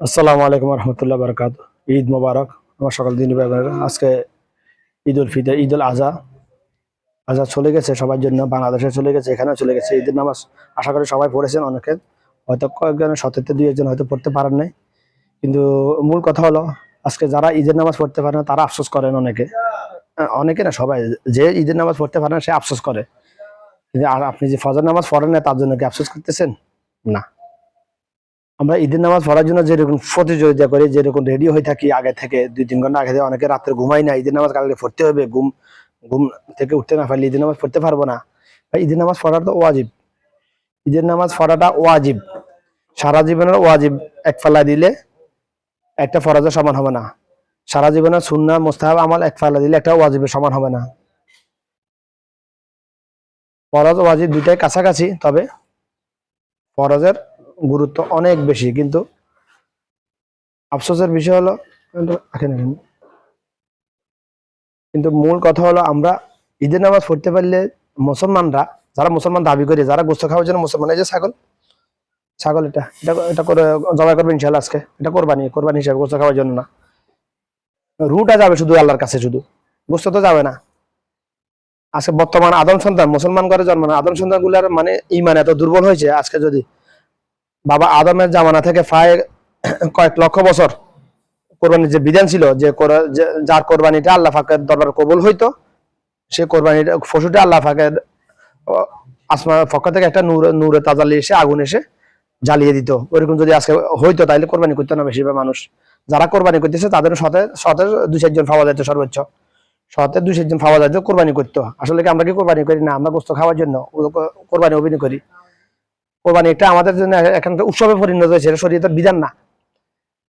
আসসালামু আলাইকুম রহমতুল্লাহ বারকাত। ঈদ মোবারক, আমার সকাল দিন আজকে ঈদ উল ফিতর ঈদ উল আজহা। আজহা চলে গেছে সবার জন্য, বাংলাদেশে চলে গেছে, এখানেও চলে গেছে। ঈদের নামাজ আশা করি সবাই পড়েছেন অনেকে। হয়তো কয়েকজনের সত্যতে দুই একজন হয়তো পড়তে পারেন নাই। কিন্তু মূল কথা হলো, আজকে যারা ঈদের নামাজ পড়তে পারে না, তারা আফসোস করেন অনেকে। অনেকে না, সবাই যে ঈদের নামাজ পড়তে পারে না, সে আফসোস করে। কিন্তু আর আপনি যে ফজর নামাজ পড়েন না, তার জন্য কি আফসোস করতেছেন? না। আমরা ঈদের নামাজ পড়ার জন্য যেরকম প্রতিযোগিতা করি, যেরকম রেডি হয়ে থাকি, আগে থেকে দুই, তিন ঘণ্টা আগে থেকে অনেকে রাত্রে ঘুমাই না, ঈদের নামাজ কালকে পড়তে হবে, ঘুম ঘুম থেকে উঠতে না পারলে ঈদের নামাজ পড়তে পারব না। ভাই, ঈদের নামাজ পড়াটা তো ওয়াজিব। ঈদের নামাজ পড়াটা ওয়াজিব। সারা জীবনের ওয়াজিব। এক ফালা দিলে একটা ফরজের সমান হবে না। সারা জীবনের সুন্না মোস্তাহাব, আমল এক ফালা দিলে একটা ওয়াজিবের সমান হবে না। ফরজ, ওয়াজিব দুটাই কাছাকাছি, তবে ফরজের গুরুত্ব অনেক বেশি, কিন্তু আফসোসের বিষয় হলো, কিন্তু মূল কথা হলো আমরা ঈদের নামাজ পড়তে পারলে মুসলমানরা, যারা মুসলমান দাবি করে, যারা গোস্ত খাওয়ার জন্য মুসলমান যে ছাগল ছাগল এটা এটা এটা করে জবাই করবে ইনশাল্লাহ আজকে, এটা কোরবানি কোরবানি হিসাবে গোস্ত খাওয়ার জন্য না। রুটা যাবে শুধু আল্লাহর কাছে শুধু, গোস্ত তো যাবে না। আজকে বর্তমান আদম সন্তান, মুসলমান করে জন্ম না, আদম সন্তানগুলার মানে ইমান এত দুর্বল হয়েছে, আজকে যদি বাবা আদমের জামানা থেকে প্রায় কয়েক লক্ষ বছর কোরবানির যে বিধান ছিল যে যার কোরবানিটা আল্লাহ ফাঁকের দরবার কবুল হইতো, সে কোরবানিটা পশুটা আল্লাহ ফাঁকের আসমানের পক্ষ থেকে একটা নূর, নূরে তাজালি এসে, আগুন এসে জ্বালিয়ে দিত। ওইরকম যদি আজকে হইতো তাহলে কোরবানি করতো না বেশিরভাগ মানুষ। যারা কোরবানি করতেছে তাদের সাথে সাথে দুই চারজন পাওয়া যাইতো সর্বোচ্চ। সাথে দুই চারজন পাওয়া যাইতো কোরবানি করতো। আসলে কি আমরা কি কোরবানি করি না? আমরা গোস্ত খাওয়ার জন্য কোরবানি অভিনয় করি। কোরবানি এটা আমাদের জন্য এখন একটা উৎসবে পরিণত হয়েছে, এটা শরীয়তের বিধান না।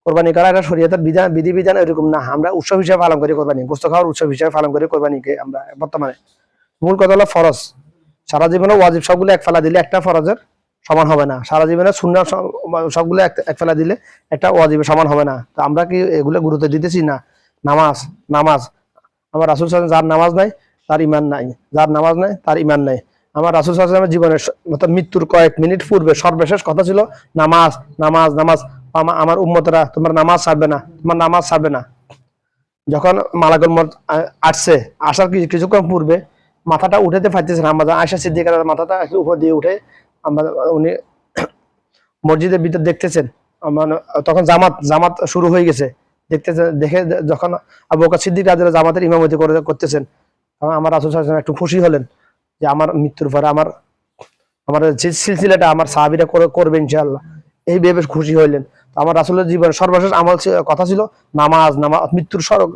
কোরবানি করা এটা শরীয়তের বিধান বিধি বিধান এরকম না। আমরা উৎসব হিসেবে পালন করি কোরবানি। গোস্ত খাওয়ার উৎসব হিসেবে পালন করি কোরবানিকে আমরা বর্তমানে। মূল কথা হলো ফরজ। সারা জীবনে ওয়াজিব সবগুলো এক ফেলা দিলে একটা ফরজের সমান হবে না। সারা জীবনে শূন্য সবগুলো এক ফেলা দিলে একটা ওয়াজিবের সমান হবে না। তো আমরা কি এগুলো গুরুত্ব দিতেছি না? নামাজ নামাজ। আমার রাসুল সাল্লাম যার নামাজ নাই, তার ইমান নাই। যার নামাজ নাই, তার ইমান নাই। আমার রাসুল সাল্লামের জীবনের স- অর্থাৎ মৃত্যুর কয়েক মিনিট পূর্বে সর্বশেষ কথা ছিল, নামাজ নামাজ নামাজ। আমার উম্মতরা, তোমার নামাজ ছাড়বে না, তোমার নামাজ ছাড়বে না। যখন মালাকুল মত আসছে, আসার কিছুক্ষণ পূর্বে মাথাটা উঠাতে পারতেছে না আমাদের আয়সা সিদ্দিকার মাথাটা উপর দিয়ে উঠে আমরা, উনি মসজিদের ভিতর দেখতেছেন। তখন জামাত জামাত শুরু হয়ে গেছে। দেখতেছে, দেখে যখন আবু বকর সিদ্দিক জামাতের ইমামতি করে করতেছেন, তখন আমার রাসূল একটু খুশি হলেন। যে আমার মৃত্যুর পরে আমার আমার যে সিলসিলাটা আমার সাহাবীরা করে করবে ইনশাআল্লাহ, এই ভেবে খুশি হইলেন। আমার রাসূলের জীবন সর্বশেষ আমল কথা ছিল নামাজ নামাজ, মৃত্যুর সড়ক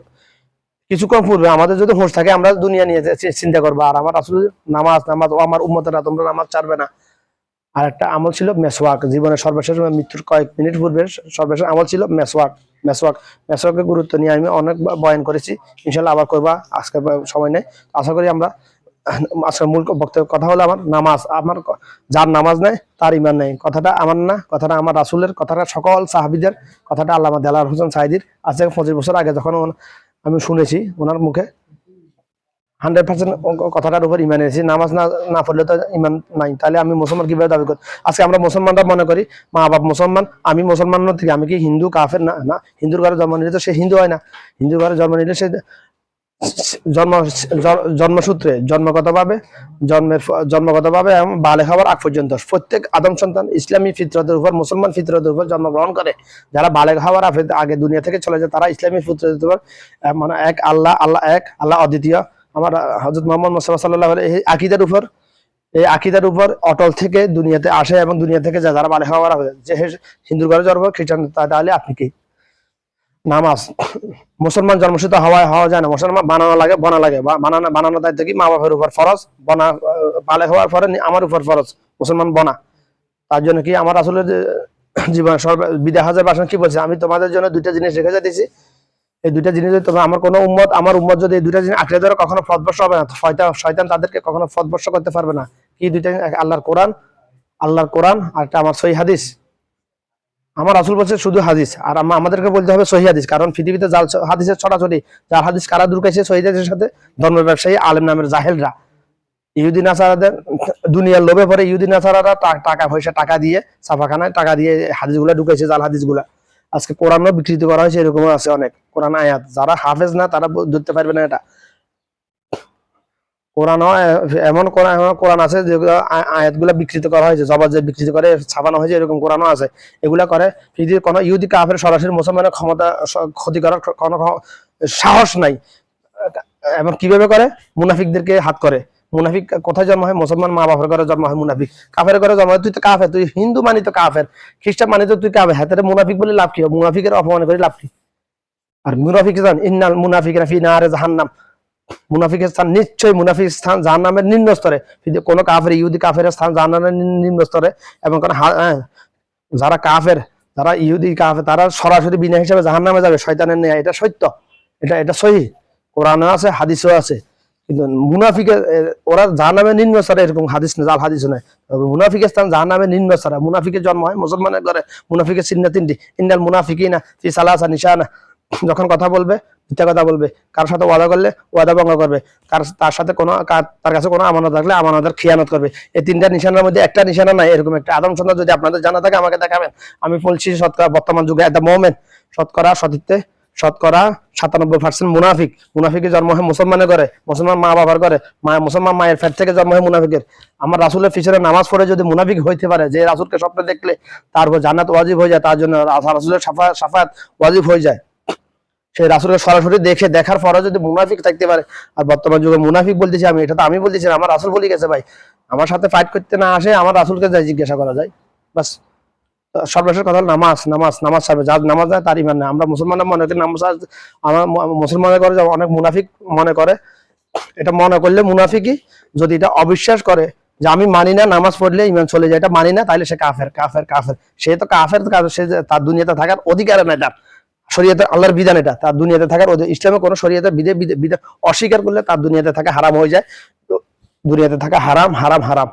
কিছুক্ষণ পূর্বে আমাদের যদি হোশ থাকে, আমরা দুনিয়া নিয়ে চিন্তা করব, আর আমার আসলে নামাজ নামাজ, ও আমার উম্মতেরা, তোমরা নামাজ ছাড়বে না। আর একটা আমল ছিল মেসওয়াক, জীবনের সর্বশেষ মৃত্যুর কয়েক মিনিট পূর্বে সর্বশেষ আমল ছিল মেসওয়াক মেসওয়াক, মেসওয়াকের গুরুত্ব নিয়ে আমি অনেক বয়ান করেছি ইনশাল্লাহ আবার করবা, আজকে সময় নেই। আশা করি আমরা আজকের মূল বক্তব্য কথা হলো আমার নামাজ। আমার যার নামাজ নেই, তার ইমান নেই। কথাটা আমার না, কথাটা আমার রাসুলের, কথাটা সকল সাহাবিদের, কথাটা আল্লামা দেলার হোসেন সাইদির আজ থেকে পঁচিশ বছর আগে যখন আমি শুনেছি ওনার মুখে, হান্ড্রেড পার্সেন্ট কথাটার উপর ইমান এনেছি। নামাজ না না পড়লে তো ইমান নাই। তাহলে আমি মুসলমান কীভাবে দাবি করি আজকে আমরা মুসলমানরা মনে করি মা বাপ মুসলমান, আমি মুসলমান থেকে আমি কি হিন্দু, কাফের? না না। হিন্দুর ঘরে জন্ম নিলে তো সে হিন্দু হয় না। হিন্দুর ঘরে জন্ম নিলে সে জন্ম জন্মসূত্রে জন্মগতভাবে জন্মের জন্মগতভাবে এবং বালে হওয়ার আগ পর্যন্ত প্রত্যেক আদম সন্তান ইসলামী ফিতরতের উপর, মুসলমান ফিতরতের উপর জন্মগ্রহণ করে। যারা বালেগ হওয়ার আগে- দুনিয়া থেকে চলে যায়, তারা ইসলামী ফিতরতের উপর মানে এক আল্লাহ আল্লাহ এক, আল্লাহ অদ্বিতীয়। আমার হজরত মোহাম্মদ মোস্তফা সাল্লাহ এই আকিদার উপর, এই আকিদার উপর অটল থেকে দুনিয়াতে আসে এবং দুনিয়া থেকে যারা বালে হওয়ার যে হিন্দুর ঘরে জন্ম, খ্রিস্টান তাহলে আপনি কি? নামাজ। মুসলমান জন্মসূত্র হওয়ায় হওয়া যায় না। মুসলমান বানানো লাগে, বনা লাগে। বানানো বানানো দায়িত্ব কি? মা বাপের উপর ফরজ, বনা, বালে হওয়ার পরে আমার উপর ফরজ। মুসলমান বনা। তার জন্য কি আমার আসলে জীবন সর্ব বিদা হাজার বাসন কি বলছে? আমি তোমাদের জন্য দুইটা জিনিস রেখে যাইতেছি। এই দুইটা জিনিস যদি তোমরা আমার কোনো উম্মত, আমার উম্মত যদি এই দুইটা জিনিস আঁকড়ে ধরে কখনো ফদবর্ষ হবে না শয়তান শয়তান তাদেরকে কখনো ফদবর্ষ করতে পারবে না। কি দুইটা আল্লাহর কোরআন আল্লাহর কোরআন, আর একটা আমার সহি হাদিস। আমার রাসুল বলছে শুধু হাদিস, আর আমাদেরকে বলতে হবে সহি হাদিস, কারণ পৃথিবীতে জাল হাদিসের ছড়াছড়ি, যার হাদিস কারা দুর্গাইছে সহি হাদিসের সাথে ধর্ম ব্যবসায়ী, আলেম নামের জাহেলরা। ইহুদিন আসারাদের দুনিয়ার লোভে পরে ইহুদিন আসারারা টাকা পয়সা টাকা দিয়ে, ছাপাখানায় টাকা দিয়ে হাদিসগুলা ঢুকাইছে জাল হাদিসগুলা। আজকে কোরআনও বিকৃতি করা হয়েছে, এরকমও আছে অনেক কোরআন আয়াত। যারা হাফেজ না, তারা ধরতে পারবে না এটা। কোরআনও এ- এমন কোরআন কোরআন আছে যেগুলো আয়াতগুলো বিকৃত করা হয়েছে, জবাব যে বিকৃত করে, ছাপানো হয়েছে, এরকম কোরআনও আছে। এগুলা করে পৃথিবীর কোনো ইহুদি কাফের সরাসরি মুসলমানের ক্ষমতা ক্ষতি করার কোনো সাহস নাই এবং কীভাবে করে? মুনাফিকদেরকে হাত করে। মুনাফিক কোথায় জন্ম হয়? মুসলমান মা বাবার ঘরে জন্ম হয় মুনাফিক। কাফের ঘরে জন্ম হয়, তুই তো কাফের, তুই হিন্দু মানি তো কাফের। খ্রিস্টান মানি তো তুই কাফের। হাতে মুনাফিক বলে লাভ কি? মুনাফিকের অপমান করে লাভ কি? আর মুনাফিক জান, ইন্নাল মুনাফিক ফি নারে জাহান্নাম। মুনাফিকের স্থান নিশ্চয়ই মুনাফিক স্থান জাহান্নামের নিম্ন স্তরে কোনো কাফের ইহুদি কাফের স্থান জাহান্নামের নিম্ন- নিম্ন স্তরে এবং কোন হ্যাঁ, যারা কাফের যারা ইহুদি কাফের তারা সরাসরি বিনা হিসাবে জাহান্নামে যাবে শয়তানের নেয় এটা সত্য। এটা এটা সহি। কোরআনও আছে হাদিসও আছে। কিন্তু মুনাফিকের এ, ওরা জাহান্নামের নিম্ন স্তরে এরকম হাদিস না জাল হাদিস নয় তবে মুনাফিকের স্থান জাহান্নামের নিম্ন স্তরে মুনাফিকের জন্ম হয় মুসলমানের ঘরে। মুনাফিকের চিহ্ন তিনটি ইন্দাল মুনাফিকিনা ফি সালাসা নিশানা। যখন কথা বলবে, মিথ্যা কথা বলবে কার সাথে ওয়াদা করলে ওয়াদা ভঙ্গ করবে কার তার সাথে কোনো তার কাছে কোনো আমানত থাকলে আমানতের খিয়ানত করবে। এই তিনটা নিশানার মধ্যে একটা নিশানা নাই, এরকম একটা। আদম সন্ধ্যা যদি আপনাদের জানা থাকে, আমাকে দেখাবেন। আমি বলছি, শতকরা বর্তমান যুগে একটা মোমেন, শতকরা সতীর্থে শতকরা সাতানব্বই পার্সেন্ট মুনাফিক। মুনাফিকের জন্ম হয় মুসলমানের ঘরে মুসলমান মা বাবার ঘরে, মা মুসলমান মায়ের ফ্যাট থেকে জন্ম হয় মুনাফিকের। আমার রাসুলের পিছনে নামাজ পড়ে যদি মুনাফিক হইতে পারে, যে রাসুলকে স্বপ্নে দেখলে তারপর জান্নাত ওয়াজিব হয়ে যায়, তার জন্য রাসুলের সাফা সাফাত ওয়াজিব হয়ে যায়। সেই রাসুলকে সরাসরি দেখে দেখার পরে যদি মুনাফিক থাকতে পারে। আর বর্তমান যুগে মুনাফিক বলতেছি আমি এটা তো আমি বলতেছি আমার রাসুল বলে গেছে ভাই। আমার সাথে ফাইট করতে না আসে আমার রাসুলকে যাই জিজ্ঞাসা করা যায়। বাস। সর্বশেষ কথা নামাজ নামাজ নামাজ সাহেব যার নামাজ যায় তার ইমান আমরা মুসলমানরা মনে করি নামাজ আমার মুসলমানের করে অনেক মুনাফিক মনে করে। এটা মনে করলে মুনাফিকই যদি এটা অবিশ্বাস করে যে আমি মানি না নামাজ পড়লে ইমান চলে যায় এটা মানি না তাহলে সে কাফের কাফের কাফের। সে তো কাফের কাফের, সে তার দুনিয়াতে থাকার অধিকার নাই তার। শরীয়তে আল্লাহর বিধান এটা। তার দুনিয়াতে থাকার ইসলামে কোনো শরীয়তের বিধে বিধে- অস্বীকার করলে তার দুনিয়াতে থাকা হারাম হয়ে যায়। তো দুনিয়াতে থাকা হারাম হারাম হারাম।